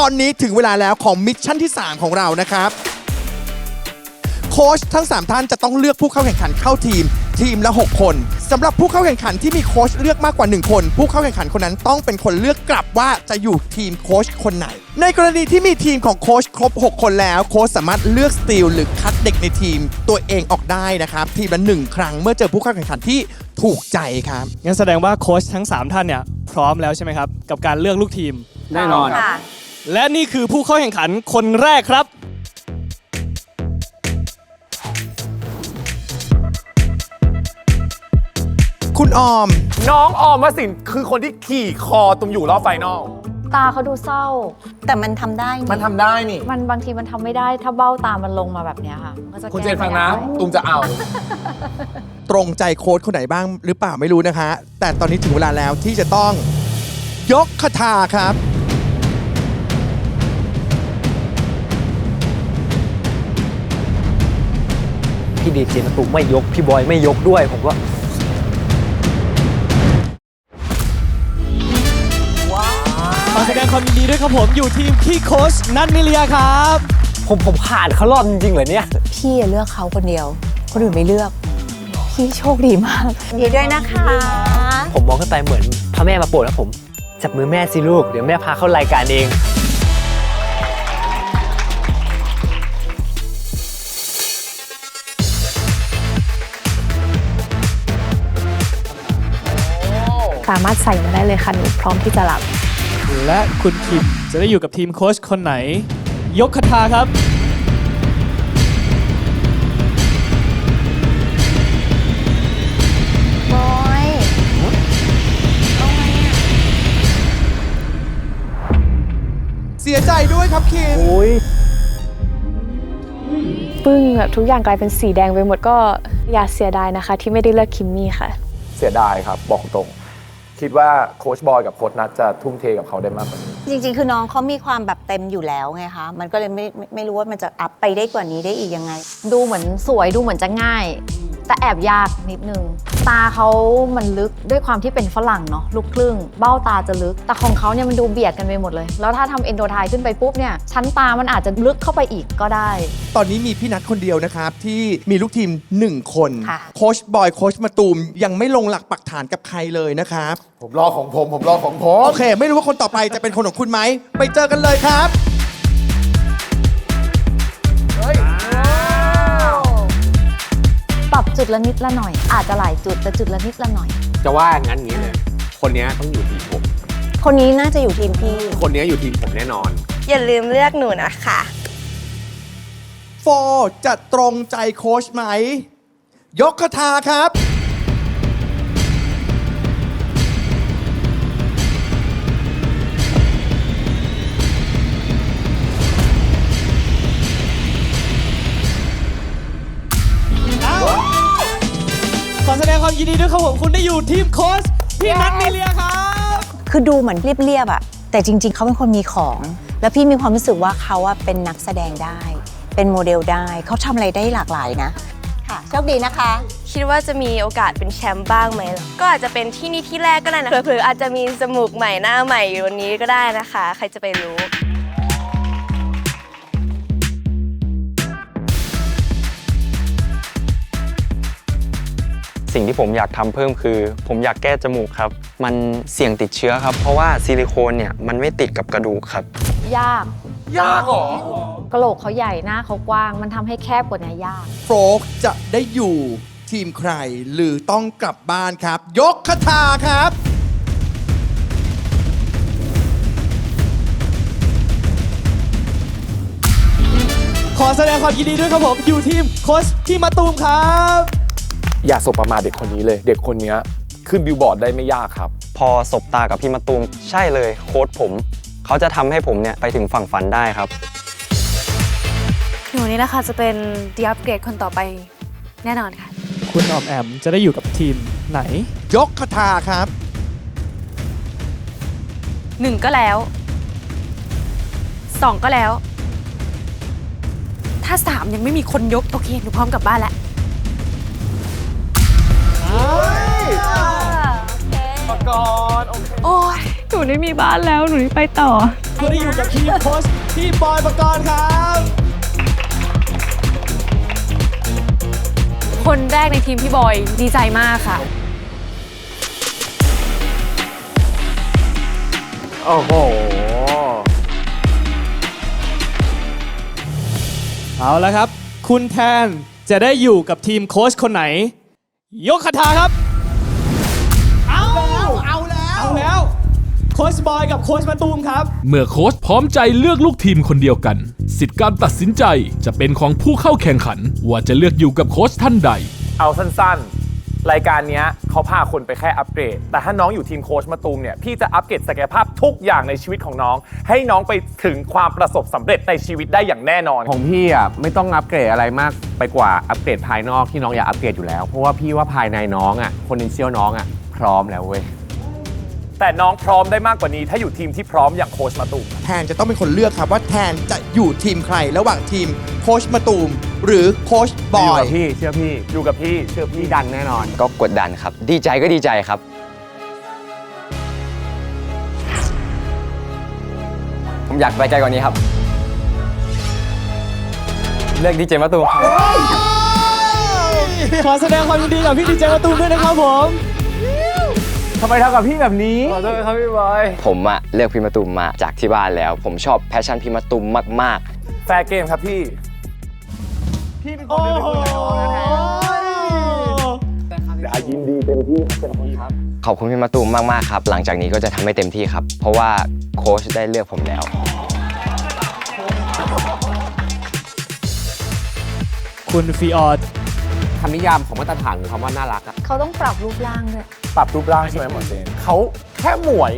ตอนนี้ถึงเวลาแล้วของมิชชั่นที่ 3 ของเรานะครับ โค้ชทั้ง 3 ท่านจะต้องเลือกผู้เข้าแข่งขันเข้าทีม ทีมละ 6 คนสำหรับผู้เข้าแข่งขันที่มีโค้ชเลือกมากกว่า 1 คน ผู้เข้าแข่งขันคนนั้นต้องเป็นคนเลือกกลับว่าจะอยู่ทีมโค้ชคนไหน ในกรณีที่มีทีมของโค้ชครบ 6 คนแล้ว โค้ชสามารถเลือกสตีลหรือคัดเด็กในทีมตัวเองออกได้นะครับ ทีมละหนึ่งครั้งเมื่อเจอผู้เข้าแข่งขันที่ถูกใจครับ งั้นแสดงว่าโค้ชทั้ง 3 ท่านเนี่ยพร้อมแล้วใช่ไหมครับ กับการเลือกลูกทีม แน่นอน ค่ะ และนี่คือผู้เข้าแข่งขันคนแรกครับ คุณออม น้องออมวสินคือคนที่ขี่คอตุมอยู่รอบไฟนอลตาเขาดูเศร้า แต่มันทำได้นี่มันทำได้นี่ มันบางทีมันทำไม่ได้ถ้าเบ้าตามันลงมาแบบเนี้ยค่ะก็จะคุณเจแก้นฟังนะไม่ได้ตุมจะเอา ตรงใจโค้ชคนไหนบ้างหรือเปล่าไม่รู้นะคะ แต่ตอนนี้ถึงเวลาแล้วที่จะต้อง ยกคาถาครับ พี่ดีเจมะตุมไม่ยก พี่บอยไม่ยกด้วย ผมก็ขอแสดงความยินดีด้วยครับผมอยู่ทีมพี่โค้ชนัทนิเลียครับ ผมผมผ่านเขารอบจริงๆเหรอเนี่ย พี่เลือกเขาคนเดียว คนอื่นไม่เลือก พี่โชคดีมากดีด้วยนะคะ ผมมองขึ้นไปเหมือนพระแม่มาโปรดแล้วผม จับมือแม่สิลูก เดี๋ยวแม่พาเข้ารายการเอง สามารถใส่มาได้เลยค่ะหนูพร้อมที่จะรับและคุณคิมจะได้อยู่กับทีมโค้ชคนไหน ยกคาถาครับ บอยเสียใจด้วยครับคิมโอ้ยปึ้งแบบทุกอย่างกลายเป็นสีแดงไปหมดก็อย่าเสียดายนะคะ ที่ไม่ได้เลือกคิมมี่ค่ะ เสียดายครับ บอกตรง คิดว่าโค้ชบอยกับโค้ชนัทจะทุ่มเทกับเขาได้มากกว่านี้ จริงๆ คือน้องเขามีความแบบเต็มอยู่แล้วไงคะ มันก็เลยไม่ไม่ไม่รู้ว่ามันจะอัพไปได้กว่านี้ได้อีกยังไง ดูเหมือนสวยดูเหมือนจะง่าย แต่แอบยากนิดนึง ตาเขามันลึกด้วยความที่เป็นฝรั่งเนาะลูกครึ่ง เบ้าตาจะลึก แต่ของเขาเนี่ยมันดูเบียดกันไปหมดเลย แล้วถ้าทำเอนโดไทขึ้นไปปุ๊บเนี่ยชั้นตามันอาจจะลึกเข้าไปอีกก็ได้ ตอนนี้มีพี่นัทคนเดียวนะครับ ที่มีลูกทีม 1 คนค่ะ โค้ชบอยโค้ชมาตูมยังไม่ลงหลักปักฐานกับใครเลยนะครับ ผมรอของผม ผมรอของผมโอเค ไม่รู้ว่าคนต่อไปจะเป็นคนของคุณไหมไปเจอกันเลยครับ จุดละนิดละหน่อย อาจจะหลายจุดแต่จุดละนิดละหน่อย จะว่างั้นอย่างนี้เลยคนเนี้ยต้องอยู่ทีมผม คนนี้น่าจะอยู่ทีมพี่ คนเนี้ยอยู่ทีมผมแน่นอน อย่าลืมเลือกหนูนะคะ โฟจะตรงใจโค้ชไหม ยกคาถาครับ แสดงความยินดีด้วยครับผมคุณได้อยู่ทีมโค้ชพี่นัทนิเลียครับ คือดูเหมือนเรียบๆอะแต่จริง ๆ เขาเป็นคนมีของ แล้วพี่มีความรู้สึกว่าเขาอะเป็นนักแสดงได้ เป็นโมเดลได้เขาทำอะไรได้หลากหลายนะ ค่ะโชคดีนะคะ คิดว่าจะมีโอกาสเป็นแชมป์บ้างไหมก็อาจจะเป็นที่นี่ที่แรกก็ได้นะเผลอๆอาจจะมีจมูกใหม่หน้าใหม่อยู่วันนี้ก็ได้นะคะ ใครจะไปรู้ สิ่งที่ผมอยากทำเพิ่มคือ ผมอยากแก้จมูกครับ มันเสี่ยงติดเชื้อครับ เพราะว่าซิลิโคนเนี่ยมันไม่ติดกับกระดูกครับ ยาก ยากเหรอกระโหลกเขาใหญ่หน้าเขากว้าง มันทำให้แคบกว่านี้ยากโฟกจะได้อยู่ทีมใครหรือต้องกลับบ้านครับ ยกคาถาครับขอแสดงความยินดีด้วยครับผม อยู่ทีมโค้ชพี่มาตูมครับ อย่าสบประมาทเด็กคนนี้เลย เด็กคนเนี้ยขึ้นบิลบอร์ดได้ไม่ยากครับ พอสบตากับพี่มาตูมใช่เลยโค้ชผม เขาจะทำให้ผมเนี่ยไปถึงฝั่งฝันได้ครับ หนูนี่นะคะจะเป็นดีอัปเกรดคนต่อไปแน่นอนค่ะ คุณออมแอมจะได้อยู่กับทีมไหน ยกคาถาครับ หนึ่งก็แล้วสองก็แล้ว ถ้าสามยังไม่มีคนยก โอเค หนูพร้อมกลับบ้านแล้ว ก่อนโอ้ยหนูได้มีบ้านแล้วหนูได้ไปต่อคุณได้อยู่กับทีมโค้ชพี่บอยประกรณ์ครับคนแรกในทีมพี่บอยดีใจมากค่ะ โอ้โหเอาแล้วครับ คุณแทนจะได้อยู่กับทีมโค้ชคนไหน ยกคาถาครับ เอาแล้วเอาแล้วเอาแล้ว โค้ชบอยกับโค้ชมาตูมครับ เมื่อโค้ชพร้อมใจเลือกลูกทีมคนเดียวกัน สิทธิการตัดสินใจจะเป็นของผู้เข้าแข่งขัน ว่าจะเลือกอยู่กับโค้ชท่านใด เอาสั้นๆ รายการเนี้ยเขาพาคนไปแค่อัปเกรด แต่ถ้าน้องอยู่ทีมโค้ชมาตูมเนี่ย พี่จะอัปเกรดศักยภาพทุกอย่างในชีวิตของน้อง ให้น้องไปถึงความประสบสำเร็จในชีวิตได้อย่างแน่นอน ของพี่อะไม่ต้องอัปเกรดอะไรมากไปกว่าอัปเกรดภายนอกที่น้องอยากอัปเกรดอยู่แล้ว เพราะว่าพี่ว่าภายในน้องอะคนในเซียวน้องอะพร้อมแล้วเว้ย แต่น้องพร้อมได้มากกว่านี้ ถ้าอยู่ทีมที่พร้อมอย่างโค้ชมาตูม แทนจะต้องเป็นคนเลือกครับว่าแทนจะอยู่ทีมใครระหว่างทีมโค้ชมาตูม หรือโค้ชบออยู่ยกับพี่ เชื่อพี่ อยู่กับพี่ เชื่อพี่พี่ดันแน่นอน ก็กดดันครับ ดีใจก็ดีใจครับ ผมอยากไปไกลกว่านี้ครับ เลือกดีเจมาตูมครับ ขอแสดงความยินดีกับพี่ดีเจมาตูมด้วยนะครับผม ทำไมทำกับพี่แบบนี้ ขอโทษครับพี่บอย ผมอะเลือกพี่มาตูมมาจากที่บ้านแล้ว ผมชอบแพชชั่นพี่มาตูมมากแฟร์เกมครับพี่ พี่เป็นคนโอ้เลือกโหอย่ายินดีเต็มที่เต็มที่ครับๆขอบคุณพี่มาตูมมากๆครับ หลังจากนี้ก็จะทำให้เต็มที่ครับ เพราะว่าโค้ชได้เลือกผมแล้ว คุณฟีออดคำนิยามของมาตรฐานของคำว่าน่ารักอะเขาต้องปรับรูปร่างด้วย ปรับรูปร่างใช่ไหมหมอเจนเขาแค่หมวย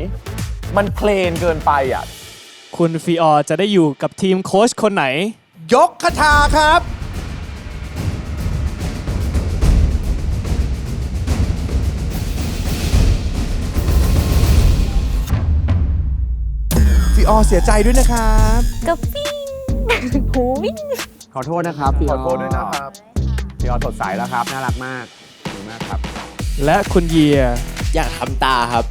มันเพลนเกินไปอะ คุณฟีออดจะได้อยู่กับทีมโค้ชคนไหน ยกคาถาครับฟีออเสียใจด้วยนะครับก็ปิ้งหูวิ่งขอโทษนะครับพี่ขอโทษด้วยนะครับ พี่ออสดใสแล้วครับ น่ารักมากดีมากครับ และคุณเยียอยากทำตาครับ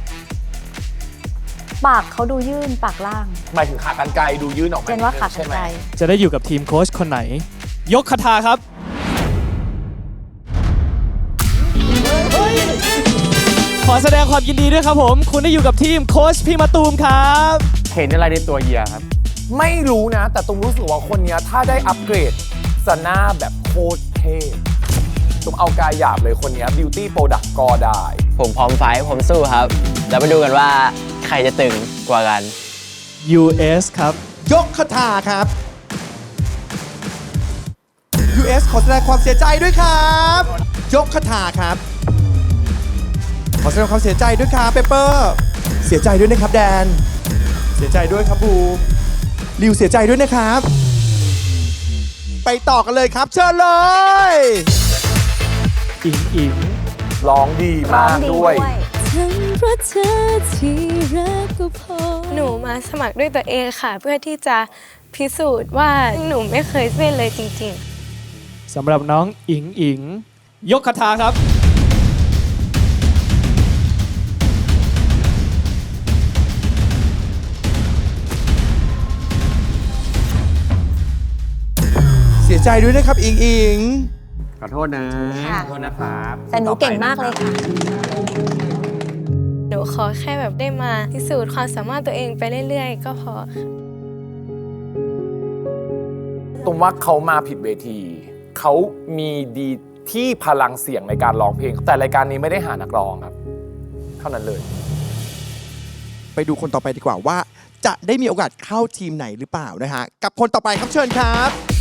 ปากเขาดูยื่นปากล่าง หมายถึงขากันไกลดูยื่นออกมาเจนว่าขาใช่กันไหมไกลจะได้อยู่กับทีมโค้ชคนไหน ยกคาถาครับ ขอแสดงความยินดีด้วยครับผม คุณได้อยู่กับทีมโค้ชพี่มาตูมครับ เห็นอะไรในตัวเยียครับ ไม่รู้นะ แต่ตุ้มรู้สึกว่าคนเนี้ยถ้าได้อัปเกรดจะหน้าแบบโคตรเท่ ตุ้มเอากายหยาบเลยคนเนี้ยบิวตี้โปรดักก็ได้ ผมพร้อมไฟท์ผมสู้ครับ แล้วไปดูกันว่าใครจะตึงกว่ากัน US ครับ ยกคาถาครับ US ขอแสดงความเสียใจด้วยครับ ยกคาถาครับ ขอแสดงความเสียใจด้วยครับเปเปอร์ เสียใจด้วยนะครับแดน เสียใจด้วยครับบูมริวเสียใจด้วยนะครับ ไปต่อกันเลยครับ เชิญเลย อิงอิงร้องดีร้อมางกดีด้ด้ววยยหนูมาสมัครด้วยตัวเองค่ะ เพื่อที่จะพิสูจน์ว่าหนูไม่เคยเล่นเลยจริงๆสำหรับน้องอิงอิง ยกคาถาครับ เสียใจด้วยนะครับ อิงอิง ขอโทษนะ ค่ะ ขอโทษนะครับแต่หนูเก่งมากเลยค่ะ หนูขอแค่แบบได้มาพิสูจน์ความสามารถตัวเองไปเรื่อยๆ ก็พอตุ้มว่าเขามาผิดเวที เขามีดีที่พลังเสียงในการร้องเพลง แต่รายการนี้ไม่ได้หานักร้องครับ เท่านั้นเลย ไปดูคนต่อไปดีกว่าว่า จะได้มีโอกาสเข้าทีมไหนหรือเปล่านะฮะ กับคนต่อไปครับเชิญครับ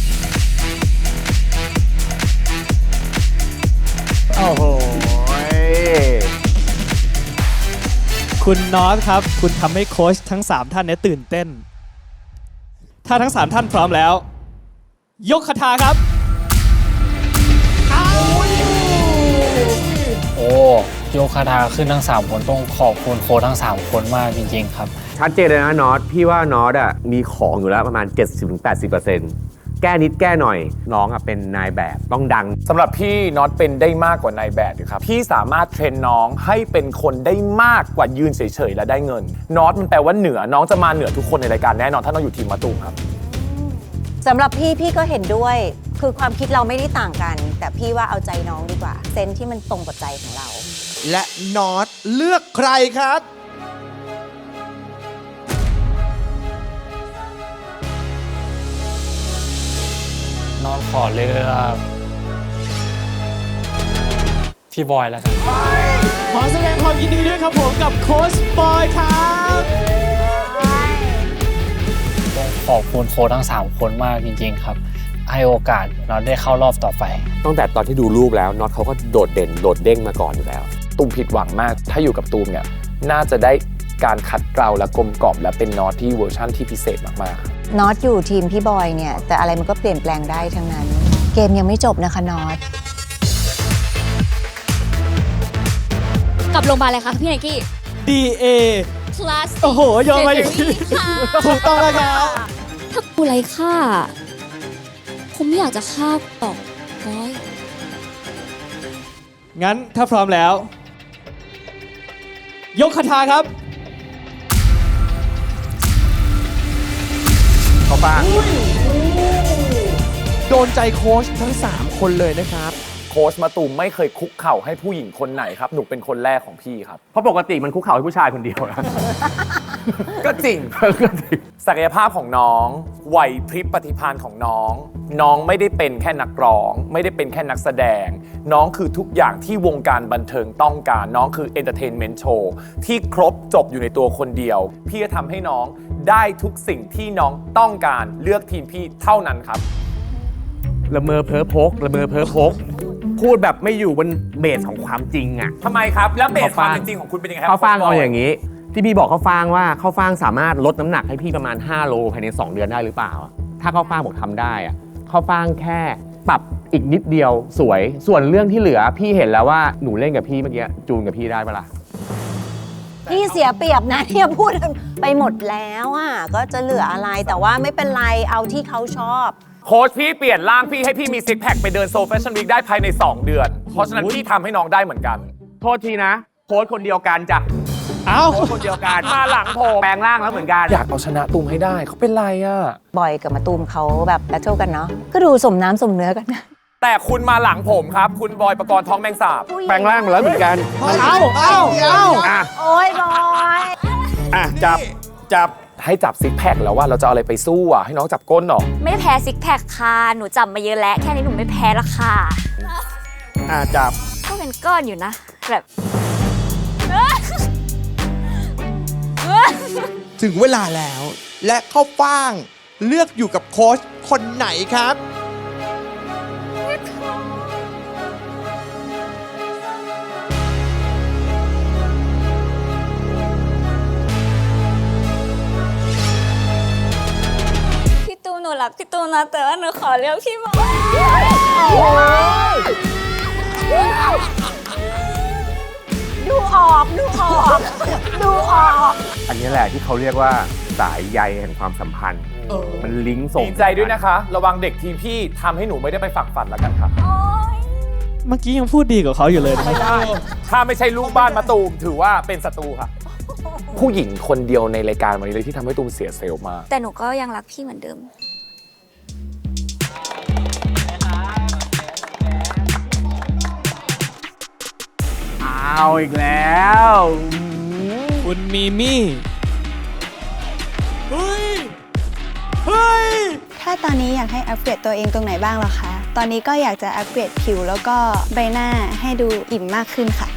อ้โหคุณนอตครับ คุณทำให้โค้ชทั้ง 3 ท่านเนี้ตื่นเต้น ถ้าทั้ง 3 ท่านพร้อมแล้ว ยกคาถาครับ โอ้โยคาทาขึ้นทั้ง 3 คนต้องขอบคุณโค้ชทั้ง 3 คนมากจริง ๆ ครับ ชัดเจนเลยนะน็อตพี่ว่าน็อตอะมีของอยู่แล้วประมาณ 70-80%แแก้นิดแก้หน่อย น้องอะเป็นนายแบบต้องดัง สำหรับพี่น็อตเป็นได้มากกว่านายแบบอยู่ครับ พี่สามารถเทรนน้องให้เป็นคนได้มากกว่ายืนเฉยๆและได้เงินน็อตมันแปลว่าเหนือน้องจะมาเหนือทุกคนในรายการแน่นอนถ้าน้องอยู่ทีมมาตูมครับ สำหรับพี่พี่ก็เห็นด้วย คือความคิดเราไม่ได้ต่างกัน แต่พี่ว่าเอาใจน้องดีกว่า เซนส์ที่มันตรงกับใจของเรา และนอตเลือกใครครับ ขอเลือกพี่บอยแล้วกันขอแสดงความยินดีด้วยครับผมกับโค้ชบอยครับต้องขอบคุณโค้ชทั้ง 3 คนมากจริง ๆ ครับ ให้โอกาสเราได้เข้ารอบต่อไป ตั้งแต่ตอนที่ดูรูปแล้วน็อตเขาก็โดดเด่น โดดเด้งมาก่อนอยู่แล้ว ตูมผิดหวังมาก ถ้าอยู่กับตูมเนี่ย น่าจะได้ การคัดเกลาและกลมกล่อมและเป็นน็อตที่เวอร์ชั่นที่พิเศษมากๆน็อตอยู่ทีมพี่บอยเนี่ย แต่อะไรมันก็เปลี่ยนแปลงได้ทั้งนั้น เกมยังไม่จบนะคะน็อตกลับโรงพยาบาลเลยค่ะพี่ไนกี้ DA plus โอ้โหโยนมาอย่างนี้ค่ะถูกต้องแล้วครับถ้ากูไรค่าผมไม่อยากจะฆ่าตอกบอยงั้นถ้าพร้อมแล้ว ยกคาถาครับ เขาบ้าง โดนใจโค้ชทั้ง 3 คนเลยนะครับ โค้ชมาตูมไม่เคยคุกเข่าให้ผู้หญิงคนไหนครับ หนูเป็นคนแรกของพี่ครับ เพราะปกติมันคุกเข่าให้ผู้ชายคนเดียวนะก็จริง ศักยภาพของน้องไหวพริบปฏิภาณของน้อง น้องไม่ได้เป็นแค่นักร้อง ไม่ได้เป็นแค่นักแสดง น้องคือทุกอย่างที่วงการบันเทิงต้องการ น้องคือเอนเตอร์เทนเมนต์โชว์ที่ครบจบอยู่ในตัวคนเดียว พี่จะทำให้น้อง ได้ทุกสิ่งที่น้องต้องการเลือกทีมพี่เท่านั้นครับ ละเมอเพ้อพกละเมอเพ้อพก พูดแบบไม่อยู่บนเบสของความจริงอะ ทำไมครับ แล้วเบสข้าวควาฟ่างมเป็นจริงของคุณเป็นยังไงครัข้าวฟ่างโค้ชบเอาอย่างนี้ ที่พี่บอกข้าวฟ่างว่าข้าวฟ่างสามารถลดน้ำหนักให้พี่ประมาณ 5 โลภายใน 2 เดือนได้หรือเปล่าอะถ้าข้าวฟ่างบอกทำได้อะข้าวฟ่างแค่ปรับอีกนิดเดียวสวย ส่วนเรื่องที่เหลือพี่เห็นแล้วว่าหนูเล่นกับพี่เมื่อกี้จูนกับพี่ได้ปะล่ะ พี่เสียเปรียบนะที่พูดไปหมดแล้วอะก็จะเหลืออะไรแต่ว่าไม่เป็นไรเอาที่เขาชอบ โค้ชพี่เปลี่ยนร่างพี่ให้พี่มีซิกแพคไปเดินโซแฟชั่นวีคได้ภายใน 2 เดือน เพราะฉะนั้นพี่ทำให้น้องได้เหมือนกันโทษทีนะโค้ชคนเดียวกันจ้ะเอ้า โค้ชคนเดียวกันมาหลังผมแปลงร่างแล้วเหมือนกันอยากเอาชนะตูมให้ได้เขาเป็นไรอะ บอยกับมาตูมเขาแบบแบทเทิลกันเนาะก็ดูสมน้ำสมเนื้อกันนะ แต่คุณมาหลังผมครับ คุณบอยประกรณ์ท้องแมงสาบ แปลงร่างมาแล้วเหมือนกัน เอาเอาเอาอะ โอ้ยบอยอะ จับ จับ ให้จับซิกแพคแล้วว่าเราจะเอาอะไรไปสู้อะ ให้น้องจับก้นหรอ ไม่แพ้ซิกแพคค่ะหนูจับมาเยอะแล้ว แค่นี้หนูไม่แพ้ละค่ะอะ จับ ก็เป็นก้อนอยู่นะ แบบถึงเวลาแล้ว และเข้าฟ่างเลือกอยู่กับโค้ชคนไหนครับ รักพี่ตูนนะ แต่ว่าหนูขอเลือกพี่บอยดูออกดูออกดูออกอันนี้แหละที่เขาเรียกว่าสายใยแห่งความสัมพันธ์ มันลิงก์ส่งดีใจด้วยนะคะ ระวังเด็กทีมพี่ทำให้หนูไม่ได้ไปฝักฝันแล้วกันครับเมื่อกี้ยังพูดดีกว่าเขาอยู่เลยนะไม่ได้ถ้าไม่ใช่ลูกบ้านมาตูมถือว่าเป็นศัตรูค่ะ ผู้หญิงคนเดียวในรายการวันนี้เลยที่ทำให้ตูมเสียเซลล์มาก แต่หนูก็ยังรักพี่เหมือนเดิม เอาอีกแล้วคุณมีมี่เฮ้ย เฮ้ย ถ้าตอนนี้อยากให้อัปเกรดตัวเองตรงไหนบ้างหรอคะ ตอนนี้ก็อยากจะอัปเกรดผิวแล้วก็ใบหน้าให้ดูอิ่มมากขึ้นค่ะ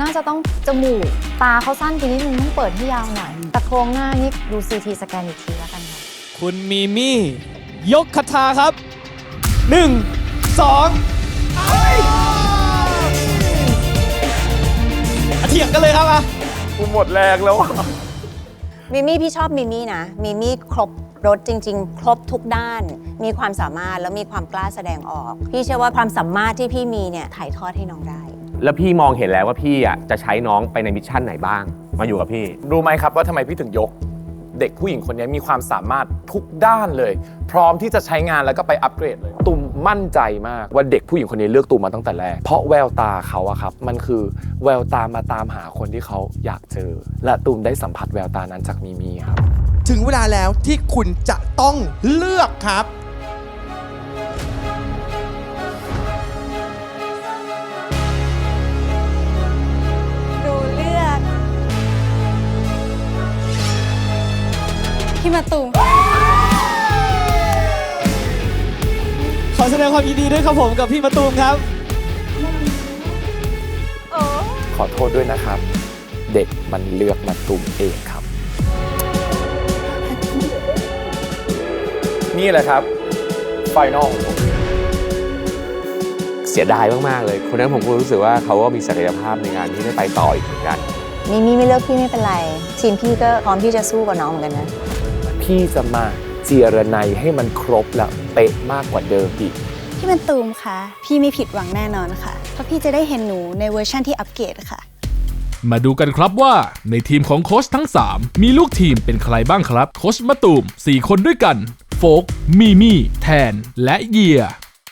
น่าจะต้องจมูก ตาเขาสั้นไปนิดนึงต้องเปิดให้ยาวหน่อยแต่โครงหน้านี่ดูซีทีสแกนอีกทีแล้วกันค่ะ คุณมีมี่ ยกคาถาครับ 1 2 เถียงกันเลยครับอะกูหมดแรงแล้ว มิมี่พี่ชอบมิมี่นะ มิมี่ครบรถจริง ๆ ครบทุกด้าน มีความสามารถแล้วมีความกล้าแสดงออก พี่เชื่อว่าความสามารถที่พี่มีเนี่ยถ่ายทอดให้น้องได้ แล้วพี่มองเห็นแล้วว่าพี่อะจะใช้น้องไปในมิชชั่นไหนบ้าง มาอยู่กับพี่ รู้ไหมครับว่าทำไมพี่ถึงยก เด็กผู้หญิงคนนี้มีความสามารถทุกด้านเลย พร้อมที่จะใช้งานแล้วก็ไปอัปเกรดเลย ตุม มั่นใจมากว่าเด็กผู้หญิงคนนี้เลือกตุมมาตั้งแต่แรก เพราะแววตาเขาอะครับมันคือแววตามาตามหาคนที่เขาอยากเจอ และตุมได้สัมผัสแววตานั้นจากมีมีครับ ถึงเวลาแล้วที่คุณจะต้องเลือกครับ หนูเลือก พี่มาตูมขอ ดงความยินดีด้วยครับผมกับพี่มะตูมครับขอโทษด้วยนะครับ เด็กมันเลือกมาตุมเองครับ นี่แหละครับ ไฟนอลของผม เสียดายมาก ๆ เลย คนนั้นผมก็รู้สึกว่าเขาก็มีศักยภาพในงานที่ได้ไปต่ออีกเหมือนกัน มิมี่ไม่เลือกพี่ไม่เป็นไร ทีมพี่ก็พร้อมที่จะสู้กับน้องเหมือนกันนะ พี่จะมาเจียระไนให้มันครบและเป๊ะมากกว่าเดิมอีก พี่มาตูมคะพี่ไม่ผิดหวังแน่นอนค่ะ เพราะพี่จะได้เห็นหนูในเวอร์ชั่นที่อัปเกรดค่ะ มาดูกันครับว่าในทีมของโค้ชทั้ง 3 มีลูกทีมเป็นใครบ้างครับ โค้ชมะตูม 4 คนด้วยกัน โฟก มีมี่ แทน และเยีย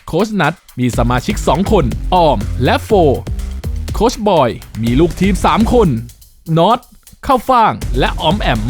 โค้ชนัทมีสมาชิก 2 คน ออม และโฟ โค้ชบอย มีลูกทีม 3 คนน็อต เข้าฟ่าง และออมแอม